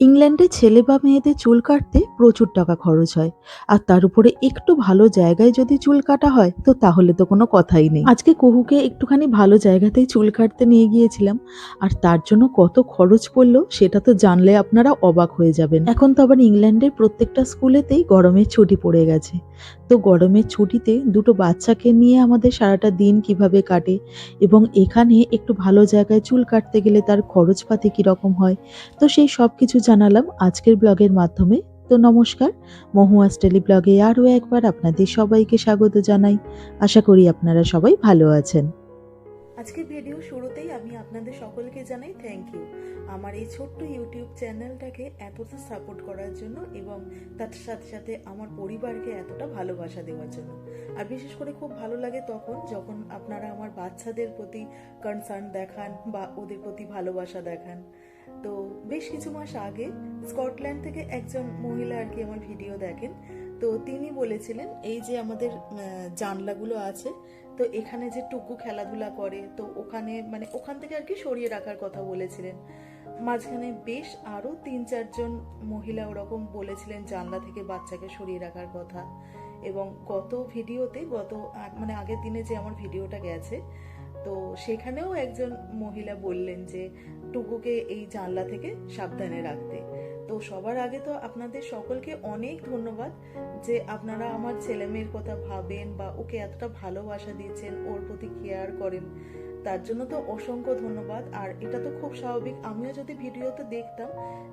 ইংল্যান্ডে ছেলে বা মেয়েদের চুল কাটতে প্রচুর টাকা খরচ হয়। আর তার উপরে একটু ভালো জায়গায় যদি চুল কাটা হয়, তো তাহলে তো কোনো কথাই নেই। আজকে কুহুকে একটুখানি ভালো জায়গাতেই চুল কাটতে নিয়ে গিয়েছিলাম, আর তার জন্য কত খরচ পড়ল সেটা তো জানলে আপনারা অবাক হয়ে যাবেন। এখন তো আবার ইংল্যান্ডের প্রত্যেকটা স্কুলেতেই গরমের ছুটি পড়ে গেছে। তো গরমের ছুটিতে দুটো বাচ্চাকে নিয়ে আমাদের সারাটা দিন কীভাবে কাটে? এবং এখানে একটু ভালো জায়গায় চুল কাটতে গেলে তার খরচপাতি কীরকম হয়? তো সেই সব কিছু জানালাম আজকের ব্লগের মাধ্যমে। তো নমস্কার মহুয়াস টেলি ব্লগে আরও একবার আপনাদের সবাইকে স্বাগত জানাই। আশা করি আপনারা সবাই ভালো আছেন। আজকের ভিডিও শুরুতেই আমি আপনাদের সকলকে জানাই থ্যাংক ইউ আমার এই ছোট্ট ইউটিউব চ্যানেলটাকে এতটা সাপোর্ট করার জন্য এবং তার সাথে সাথে আমার পরিবারকে এতটা ভালোবাসা দেওয়ার জন্য। আর বিশেষ করে খুব ভালো লাগে তখন যখন আপনারা আমার বাচ্চাদের প্রতি কনসার্ন দেখান বা ওদের প্রতি ভালোবাসা দেখান। তো বেশ কিছু মাস আগে স্কটল্যান্ড থেকে একজন মহিলা আর কি আমার ভিডিও দেখেন। তো তিনি বলেছিলেন, এই যে আমাদের জানলাগুলো আছে, তো এখানে যে টুকু খেলাধুলা করে, তো ওখানে মানে ওখান থেকে আর কি সরিয়ে রাখার কথা বলেছিলেন। মাঝখানে বেশ আরও তিন চারজন মহিলা ওরকম বলেছিলেন জানলা থেকে বাচ্চাকে সরিয়ে রাখার কথা। এবং গত ভিডিওতে, গত মানে আগের দিনে যে আমার ভিডিওটা গেছে, তো সেখানেও একজন মহিলা বললেন যে, টুকুকে এই জানলা থেকে সাবধানে রাখতে। তো সবার আগে তো আপনাদের সকলকে অনেক ধন্যবাদ যে আপনারা আমার ছেলে মেয়ের কথা ভাবেন বা ওকে এতটা ভালোবাসা দিচ্ছেন, ওর প্রতি কেয়ার করেন। তার জন্য তো অসংখ্য ধন্যবাদ। আর এটা তো খুব স্বাভাবিক। আমিও যদি ভিডিওতে দেখতাম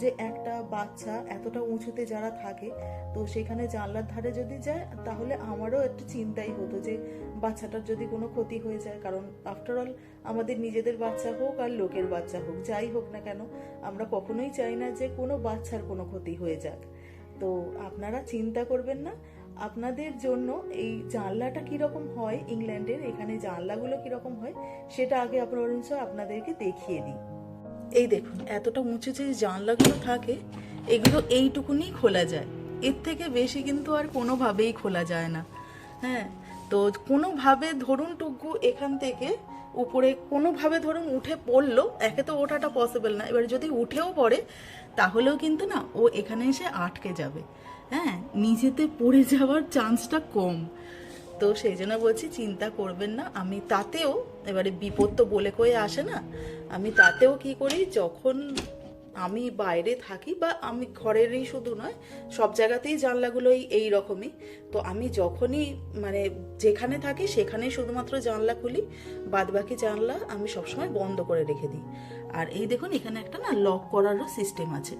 যে একটা বাচ্চা এতটা উঁচুতে যারা থাকে, তো সেখানে জানলার ধারে যদি যায়, তাহলে আমারও একটু চিন্তাই হতো যে বাচ্চাটার যদি কোনো ক্ষতি হয়ে যায়। কারণ আফটার অল আমাদের নিজেদের বাচ্চা হোক আর লোকের বাচ্চা হোক, যাই হোক না কেন, আমরা কখনোই চাই না যে কোনো বাচ্চার কোনো ক্ষতি হয়ে যাক। তো আপনারা চিন্তা করবেন না। আপনাদের জন্য এই জানলাটা কীরকম হয়, ইংল্যান্ডের এখানে জানলাগুলো কীরকম হয়, সেটা আগে আপনার আপনাদেরকে দেখিয়ে দিই। এই দেখুন, এতটা উঁচু যে জানলাগুলো থাকে, এগুলো এইটুকুনি খোলা যায়। এর থেকে বেশি কিন্তু আর কোনোভাবেই খোলা যায় না। হ্যাঁ তো কোনোভাবে ধরুন টুকু এখান থেকে উপরে, কোনোভাবে ধরুন উঠে পড়ল, একে তো ওঠাটা পসিবল না। এবার যদি উঠেও পড়ে, তাহলেও কিন্তু না, ও এখানে এসে আটকে যাবে। হ্যাঁ নিজেতে পড়ে যাওয়ার চান্সটা কম। তো সেই জন্য বলছি, চিন্তা করবেন না। আমি তাতেও, এবারে বিপদ তো বলে কয়ে আসে না, আমি তাতেও কি করি, যখন আমি বাইরে থাকি বা আমি ঘরেরই শুধু নয়, সব জায়গাতেই জানলাগুলোই এই রকমই তো আমি যখনই মানে যেখানে থাকি সেখানেই শুধুমাত্র জানলা খুলি বাদ বাকি জানলা আমি সবসময় বন্ধ করে রেখে দিই। আর এই দেখুন, এখানে একটা না লক করারও সিস্টেম আছে।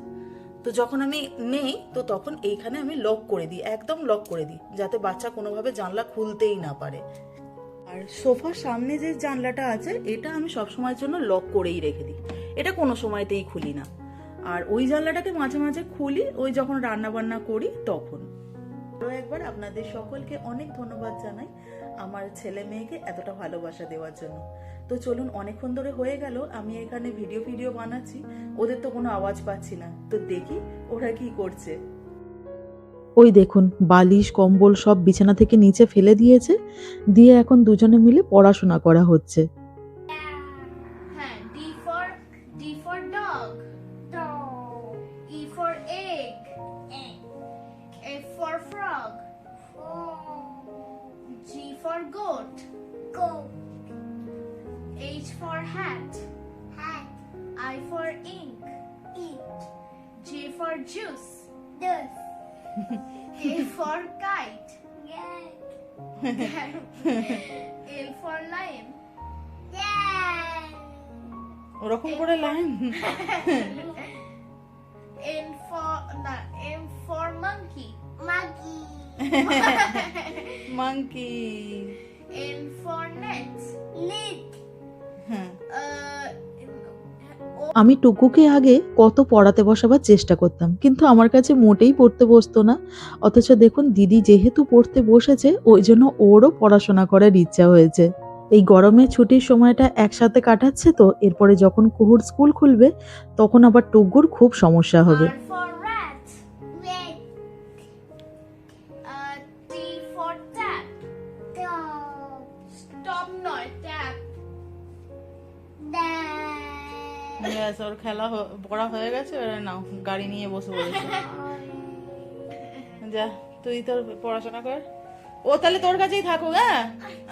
তো যখন আমি নেই, তো তখন এইখানে আমি লক করে দিই, একদম লক করে দিই, যাতে বাচ্চা কোনোভাবে জানলা খুলতেই না পারে। আর সোফার সামনে যে জানলাটা আছে, এটা আমি সবসময়ের জন্য লক করেই রেখে দিই। এটা কোনো সময়তেই খুলি না। আর ওই জানলাটাকে মাঝে মাঝে খুলি, ওই যখন রান্না বান্না করি, তখন। আরও একবার আপনাদের সকলকে অনেক ধন্যবাদ জানাই আমার ছেলে মেয়েকে এতটা ভালোবাসা দেওয়ার জন্য। তো চলুন অনেকক্ষণ ধরে হয়ে গেল, আমি এখানে ভিডিও ভিডিও বানাচ্ছি, ওদের তো কোনো আওয়াজ পাচ্ছি না। তো দেখি ওরা কি করছে। ওই দেখুন, বালিশ, কম্বল সব বিছানা থেকে নিচে ফেলে দিয়েছে, দিয়ে এখন দুজনে মিলে পড়াশোনা করা হচ্ছে। for goat. Goat. H for hat. Hat. I for ink. Eat. J for juice. This. K for kite. Yeah. L for lion. Yeah. ওরকম করে লাইন N for না M for monkey. Monkey. Monkey N for Uh, আমি টুকুকে আগে কত পড়াতে বসাবার চেষ্টা করতাম কিন্তু আমার কাছে মোটেই পড়তে বসতো না। অথচ দেখুন দিদি যেহেতু পড়তে বসেছে ওই জন্য ওরও পড়াশোনা করার ইচ্ছা হয়েছে। এই গরমে ছুটির সময়টা একসাথে কাটাচ্ছে তো এরপরে যখন কুহুর স্কুল খুলবে তখন আবার টুকুর খুব সমস্যা হবে। ব্যাস ওর খেলা পড়া হয়ে গেছে, এবারে নাও, গাড়ি নিয়ে বসে পড়েছে। যা, তুই তোর পড়াশোনা কর। ও তাহলে তোর কাছেই থাকুক হ্যাঁ?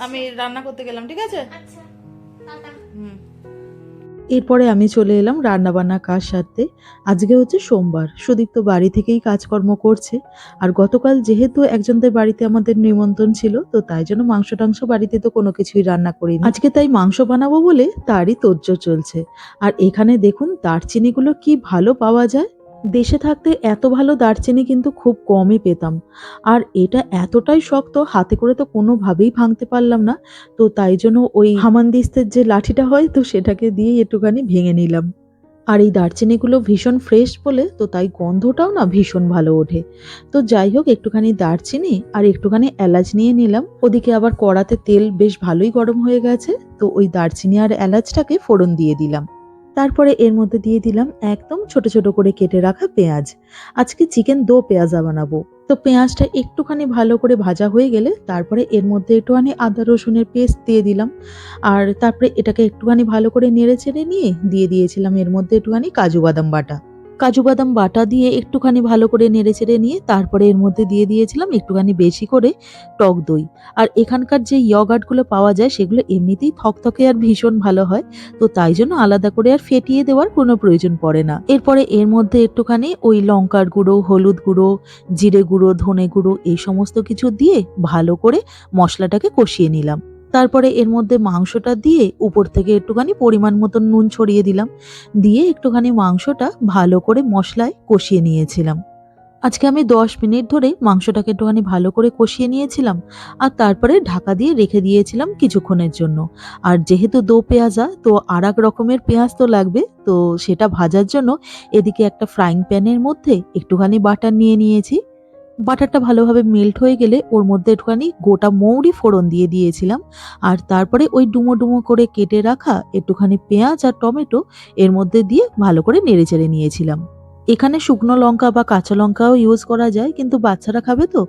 আমি রান্না করতে গেলাম, ঠিক আছে? আচ্ছা। এরপরে আমি চলে এলাম রান্নাবান্না কাজ সারতে। আজকে হচ্ছে সোমবার। সুদীপ্ত বাড়ি থেকেই কাজকর্ম করছে। আর গতকাল যেহেতু একজনদের বাড়িতে আমাদের নিমন্ত্রণ ছিল, তো তাই জন্য মাংস টাংস বাড়িতে তো কোনো কিছুই রান্না করিনি। আজকে তাই মাংস বানাবো বলে তারই তোজ্জোর চলছে। আর এখানে দেখুন, দারচিনিগুলো কি ভালো পাওয়া যায়। দেশে থাকতে এত ভালো দারচিনি কিন্তু খুব কমই পেতাম। আর এটা এতটাই শক্ত, হাতে করে তো কোনোভাবেই ভাঙতে পারলাম না। তো তাই জন্য ওই হামানদিস্তের যে লাঠিটা হয়, তো সেটাকে দিয়ে একটুখানি ভেঙে নিলাম। আর এই দারচিনিগুলো ভীষণ ফ্রেশ বলে, তো তাই গন্ধটাও না ভীষণ ভালো ওঠে। তো যাই হোক, একটুখানি দারচিনি আর একটুখানি এলাচ নিয়ে নিলাম। ওদিকে আবার কড়াতে তেল বেশ ভালোই গরম হয়ে গেছে। তো ওই দারচিনি আর এলাচটাকে ফোড়ন দিয়ে দিলাম। তারপরে এর মধ্যে দিয়ে দিলাম একদম ছোট ছোট করে কেটে রাখা পেঁয়াজ। আজকে চিকেন দো পেঁয়াজা বানাবো। তো পেঁয়াজটা একটুখানি ভালো করে ভাজা হয়ে গেলে তারপরে এর মধ্যে একটুখানি আদা, রসুনের পেস্ট দিয়ে দিলাম। আর তারপরে এটাকে একটুখানি ভালো করে নেড়ে চেড়ে নিয়ে দিয়ে দিয়েছিলাম এর মধ্যে একটুখানি কাজু বাদাম বাটা। কাজু বাদাম বাটা দিয়ে একটুখানি ভালো করে নেড়ে চেড়ে নিয়ে তারপরে এর মধ্যে দিয়ে দিয়েছিলাম একটুখানি বেশি করে টক দই। আর এখানকার যে ইয়গার্টগুলো পাওয়া যায় সেগুলো এমনিতেই থকথকে আর ভীষণ ভালো হয়। তো তাই জন্য আলাদা করে আর ফেটিয়ে দেওয়ার কোনো প্রয়োজন পড়ে না। এরপরে এর মধ্যে একটুখানি ওই লঙ্কার গুঁড়ো, হলুদ গুঁড়ো, জিরে গুঁড়ো, ধনে গুঁড়ো এই সমস্ত কিছু দিয়ে ভালো করে মশলাটাকে কষিয়ে নিলাম। তারপরে এর মধ্যে মাংসটা দিয়ে উপর থেকে একটুখানি পরিমাণ মতন নুন ছড়িয়ে দিলাম। দিয়ে একটুখানি মাংসটা ভালো করে মশলায় কষিয়ে নিয়েছিলাম। আজকে আমি দশ মিনিট ধরে মাংসটাকে একটুখানি ভালো করে কষিয়ে নিয়েছিলাম আর তারপরে ঢাকা দিয়ে রেখে দিয়েছিলাম কিছুক্ষণের জন্য। আর যেহেতু দো পেঁয়াজা, তো আর এক রকমের পেঁয়াজ তো লাগবে, তো সেটা ভাজার জন্য এদিকে একটা ফ্রাইং প্যানের মধ্যে একটুখানি বাটার নিয়ে নিয়েছি। বাটারটা ভালোভাবে মেল্ট হয়ে গেলে ওর মধ্যে একটুখানি গোটা মৌরি ফোড়ন দিয়ে দিয়েছিলাম। আর তারপরে ওই ডুমো ডুমো করে কেটে রাখা একটুখানি পেঁয়াজ আর টমেটো এর মধ্যে দিয়ে ভালো করে নেড়ে চেড়ে নিয়েছিলাম। এখানে শুকনো লঙ্কা বা কাঁচা লঙ্কাও ইউজ করা যায়, কিন্তু বাচ্চারা খাবে তো?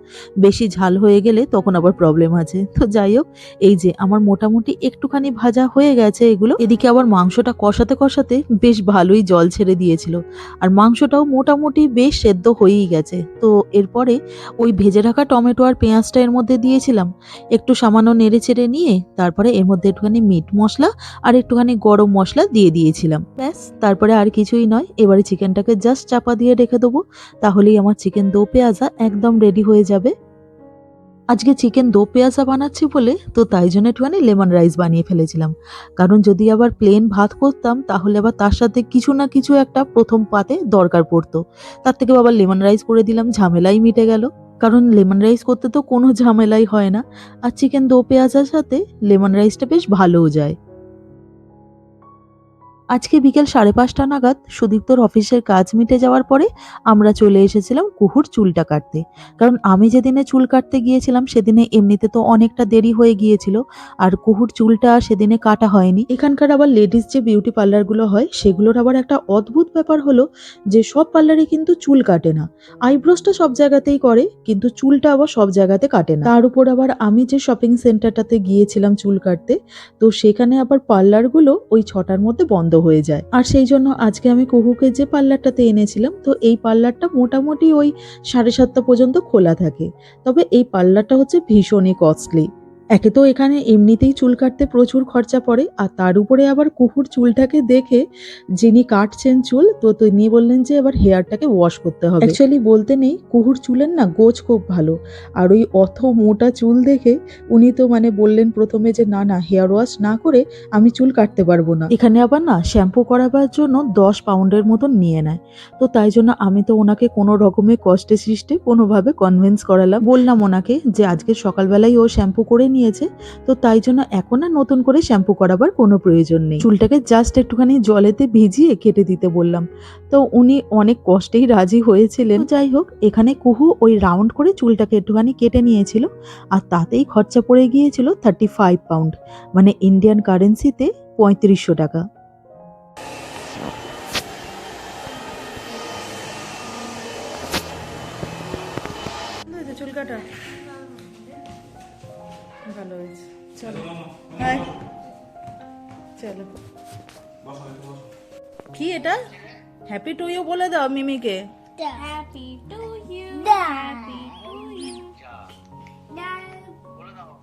বেশি ঝাল হয়ে গেলে তখন আবার প্রবলেম আছে। তো যাই হোক, এই যে আমার মোটামুটি একটুখানি ভাজা হয়ে গেছে এগুলো। এদিকে আবার মাংসটা কষাতে কষাতে বেশ ভালোই জল ছেড়ে দিয়েছিল। আর মাংসটাও মোটামুটি বেশ সেদ্ধ হয়েই গেছে। তো এরপরে ওই ভেজে রাখা টমেটো আর পেঁয়াজটা এর মধ্যে দিয়েছিলাম। একটু সামান্য নেড়ে চেড়ে নিয়ে তারপরে এর মধ্যে একটুখানি মিট মশলা আর একটুখানি গরম মশলা দিয়ে দিয়েছিলাম। ব্যাস, তারপরে আর কিছুই নয়। এবারে চিকেনটাকে জাস্ট চাপা দিয়ে রেখে দেবো, তাহলেই আমার চিকেন দো পেঁয়াজা একদম রেডি হয়ে যাবে। আজকে চিকেন দো পেঁয়াজা বানাচ্ছি বলে তো তাই জন্য একটুখানি লেমন রাইস বানিয়ে ফেলেছিলাম। কারণ যদি আবার প্লেন ভাত করতাম, তাহলে আবার তার সাথে কিছু না কিছু একটা প্রথম পাতে দরকার পড়তো। তার থেকে আবার লেমন রাইস করে দিলাম, ঝামেলাই মিটে গেল। কারণ লেমন রাইস করতে তো কোনো ঝামেলাই হয় না। আর চিকেন দো পেঁয়াজার সাথে লেমন রাইসটা বেশ ভালোও যায়। আজকে বিকেল সাড়ে পাঁচটা নাগাদ সুদীপ্তর অফিসের কাজ মিটে যাওয়ার পরে আমরা চলে এসেছিলাম কুহুর চুলটা কাটতে। কারণ আমি যেদিনে চুল কাটতে গিয়েছিলাম, সেদিনে এমনিতে তো অনেকটা দেরি হয়ে গিয়েছিল, আর কুহুর চুলটা সেদিনে কাটা হয়নি। এখানকার আবার লেডিস যে বিউটি পার্লারগুলো হয়, সেগুলোর আবার একটা অদ্ভুত ব্যাপার হলো যে সব পার্লারে কিন্তু চুল কাটে না। আইব্রোসটা সব জায়গাতেই করে, কিন্তু চুলটা আবার সব জায়গাতে কাটে না। তার উপর আবার আমি যে শপিং সেন্টারটাতে গিয়েছিলাম চুল কাটতে, তো সেখানে আবার পার্লারগুলো ওই ছটার মধ্যে বন্ধ হয়ে যায়। আর সেই জন্য আজকে আমি কুহুকে যে পার্লারটাতে এনেছিলাম, তো এই পার্লারটা মোটামুটি ওই সাড়ে সাতটা পর্যন্ত খোলা থাকে। তবে এই পার্লারটা হচ্ছে ভীষণই কস্টলি একে তো এখানে এমনিতেই চুল কাটতে প্রচুর খরচা পড়ে, আর তার উপরে আবার কুকুর চুলটাকে দেখে যিনি কাটছেন চুল, তো তিনি বললেন যে এবার হেয়ারটাকে ওয়াশ করতে হবে। অ্যাকচুয়ালি বলতে নেই, কুহুর চুলের না গোছ খুব ভালো, আর ওই অত মোটা চুল দেখে উনি তো মানে বললেন প্রথমে যে না না, হেয়ার ওয়াশ না করে আমি চুল কাটতে পারব না। এখানে আবার না শ্যাম্পু করাবার জন্য দশ পাউন্ডের মতন নিয়ে নেয়। তো তাই জন্য আমি তো ওনাকে কোনো রকমের কষ্টে সৃষ্টে কোনোভাবে কনভিন্স করালাম। বললাম ওনাকে যে আজকে সকালবেলায় ও শ্যাম্পু করে নিয়েছে। তো তাই জন্য এখন আর নতুন করে শ্যাম্পু করাবার কোনো প্রয়োজন নেই। চুলটাকে জাস্ট একটুখানি জলেতে ভিজিয়ে কেটে দিতে বললাম। তো উনি অনেক কষ্টেই রাজি হয়েছিলেন। যাই হোক, এখানে কুহু ওই রাউন্ড করে চুলটাকে একটুখানি কেটে নিয়েছিল আর তাতেই খরচা পড়ে গিয়েছিল থার্টি ফাইভ পাউন্ড মানে ইন্ডিয়ান কারেন্সিতে পঁয়ত্রিশশো টাকা। চুল কাটা। ভালো হয়েছে। চলো। হাই। চলো। কি এটা? হ্যাপি টু ইউ বলে দাও মিমিকে। Happy to you. Da. Happy to you.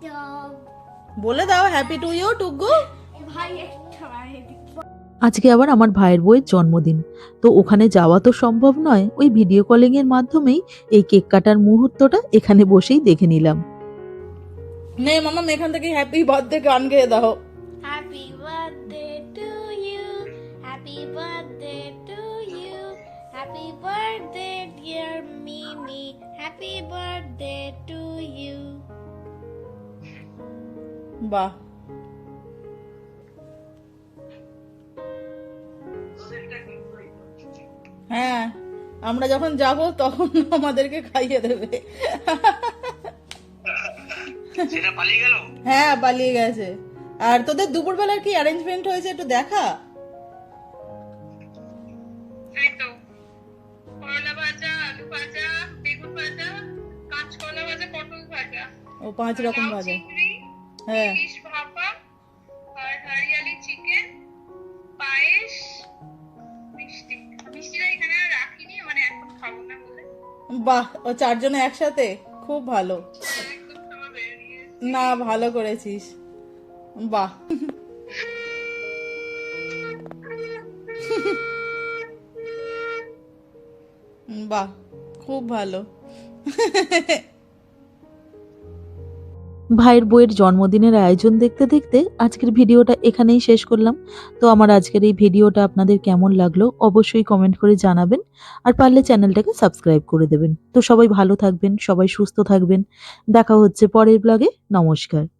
Dog. বলে দাও। হ্যাপি টু ইউ টুগু ভাই আজকে আবার আমার ভাইয়ের বউয়ের জন্মদিন। তো ওখানে যাওয়া তো সম্ভব নয় ওই ভিডিও কলিংয়ের মাধ্যমেই এই কেক কাটার মুহূর্তটা এখানে বসেই দেখে নিলাম। নে মামা আমি এখান থেকে হ্যাপি বার্থডে গান গেয়ে দাও। Happy birthday to you happy birthday to you happy birthday dear Mimi happy birthday to you বাহ। হ্যাঁ আমরা যখন যাব তখন আমাদেরকে খাইয়ে দেবে। সেটা পালিয়ে গেল? হ্যাঁ পালিয়ে গেছে। আর তোদের দুপুরবেলার কি অ্যারেঞ্জমেন্ট হয়েছে একটু দেখা? ও পাঁচ রকম ভাজা। হ্যাঁ। ভাপা আর হরিয়ালি চিকেন পায়েস মিষ্টি। মিষ্টিটা এখানে রাখিনি মানে এখন খাব না বলে। বাহ ও চারজনে একসাথে? খুব ভালো। না ভালো করেছিস। বাহ। বাহ খুব ভালো। ভাইয়ের বইয়ের জন্মদিনের আয়োজন দেখতে দেখতে আজকের ভিডিওটা এখানেই শেষ করলাম। তো আমার আজকের এই ভিডিওটা আপনাদের কেমন লাগল অবশ্যই কমেন্ট করে জানাবেন আর পারলে চ্যানেলটাকে সাবস্ক্রাইব করে দেবেন। তো সবাই ভালো থাকবেন, সবাই সুস্থ থাকবেন। দেখা হচ্ছে পরের ব্লগে নমস্কার।